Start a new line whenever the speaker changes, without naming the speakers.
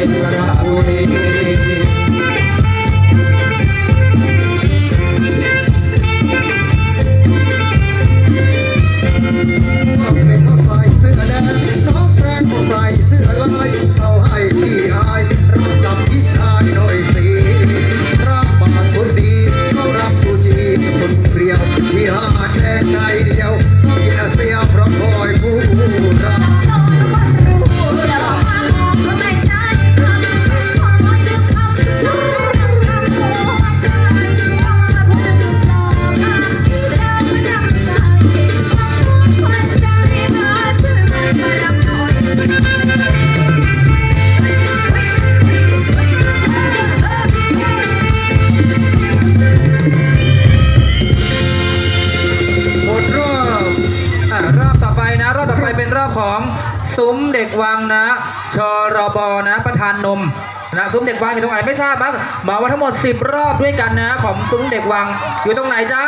Shiva Rahu ซุ้มเด็กวังนะชรบนะประธานนมนะซุ้มเด็กวังอยู่ตรงไหนไม่ทราบบ้างหมาว่าทั้งหมด 10 รอบด้วยกันนะ ของซุ้มเด็กวังอยู่ตรงไหนจ๊ะ